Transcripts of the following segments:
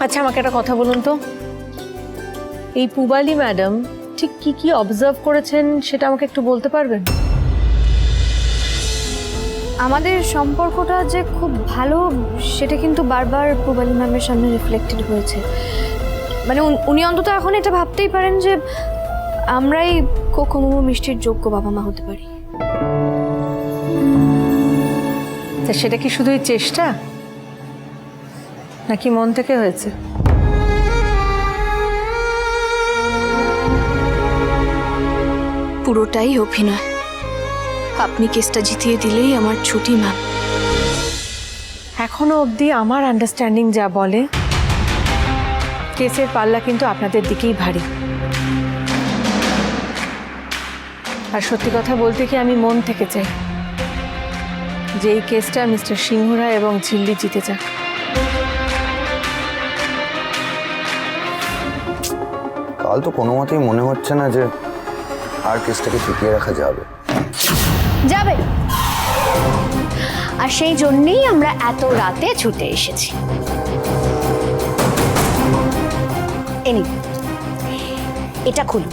আচ্ছা আমাকে একটা কথা বলুন তো। এই পুবালি ম্যাডাম ঠিক কি কি অবজার্ভ করেছেন সেটা আমাকে একটু বলতে পারবেন? আমাদের সম্পর্কটা যে খুব ভালো সেটা কিন্তু বারবার পূবালী ম্যামের সামনে রিফ্লেক্টেড হয়েছে। মানে উন- অন্তত এখন এটা ভাবতেই পারেন যে আমরাই কোকোমোমো মিষ্টির যোগ্য বাবা মা হতে পারি। তা সেটা কি শুধুই চেষ্টা? নাকি মন থেকে হয়েছে? পুরোটাই অভিনয়। আপনি কেসটা জিতিয়ে দিলেই আমার ছুটি ম্যাম। এখনও অবধি আমার আন্ডারস্ট্যান্ডিং যা বলে কেসের পাল্লা কিন্তু আপনাদের দিকেই ভারী। আর সত্যি কথা বলতে কি আমি মন থেকে চাই যে এই কেসটা মিস্টার সিংহরা এবং ঝিল্লি জিতে যাক। কাল তো কোনো মতেই মনে হচ্ছে না যে আর কেসটাকে টিকিয়ে রাখা যাবে। যাবে। আর সেই জন্যেই আমরা এত রাতে ছুটে এসেছি। এনি এটা খুলুন।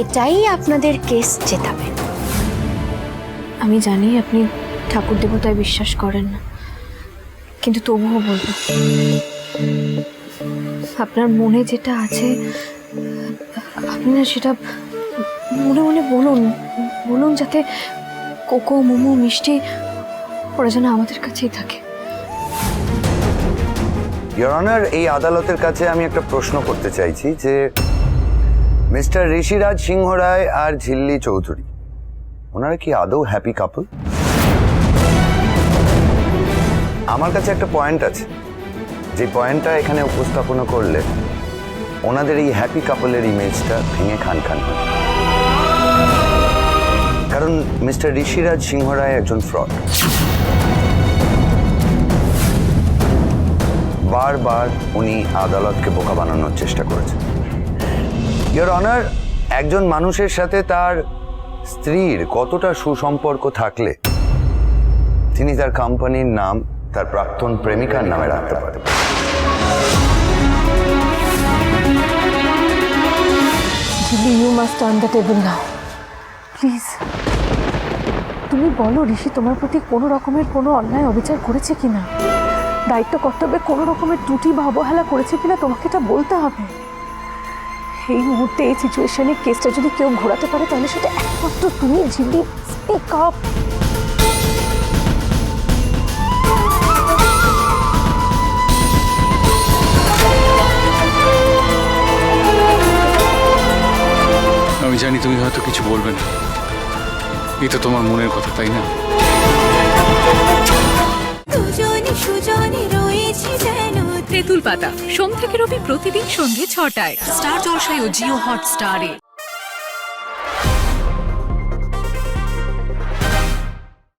এটাই আপনাদের কেস জেতাবে আমি জানি আপনি ঠাকুর দেবতায় বিশ্বাস করেন না কিন্তু তবুও বলব আপনার মনে যেটা আছে আপনি না সেটা মনে মনে বলুন বলুন যাতে কোকো, মোমো, মিষ্টি ওরা যেন আমাদের কাছেই থাকে। ইয়োর এই আদালতের কাছে আমি একটা প্রশ্ন করতে চাইছি যে মিস্টার ঋষিরাজ সিংহ রায় আর ঝিল্লি চৌধুরী, ওনারা কি আদৌ হ্যাপি কাপল আমার কাছে একটা পয়েন্ট আছে। যে পয়েন্টটা এখানে উপস্থাপনা করলে ওনাদের এই হ্যাপি কাপলের ইমেজটা ভেঙে খান খান হয়। কারণ মিস্টার ঋষিরাজ সিংহ রায় একজন ফ্রড বারবার উনি আদালতকে বোকা বানানোর চেষ্টা করেছেন। ইয়োর অনার একজন মানুষের সাথে তার স্ত্রীর কতটা সুসম্পর্ক থাকলে তিনি তার কোম্পানির নাম, তার প্রাক্তন প্রেমিকার নামে রাখতে পারেন। Jhilli you must turn the table now please তুমি বলো, ঋষি, তোমার প্রতি কোনো রকমের কোনো অন্যায় অবিচার করেছে কি না দায়িত্ব, কর্তব্যে কোনো রকমের ত্রুটি বা অবহেলা করেছে কিনা তোমাকে এটা বলতে হবে? এই মুহূর্তে, এই সিচুয়েশনে কেসটা যদি কেউ ঘোরাতে পারে, তাহলে সেটা একমাত্র তুমি ঝিল্লি স্পিক আপ আমি জানি তুমি হয়তো কিছু বলবে না। এই তো তোমার মনের কথা তাই না? দুজনে সুজনে রয়েছে যেন তেঁতুল পাতা সোম থেকে রবি প্রতিদিন সন্ধ্যে ছটায়। স্টার জলসায় ও জিও হটস্টারে।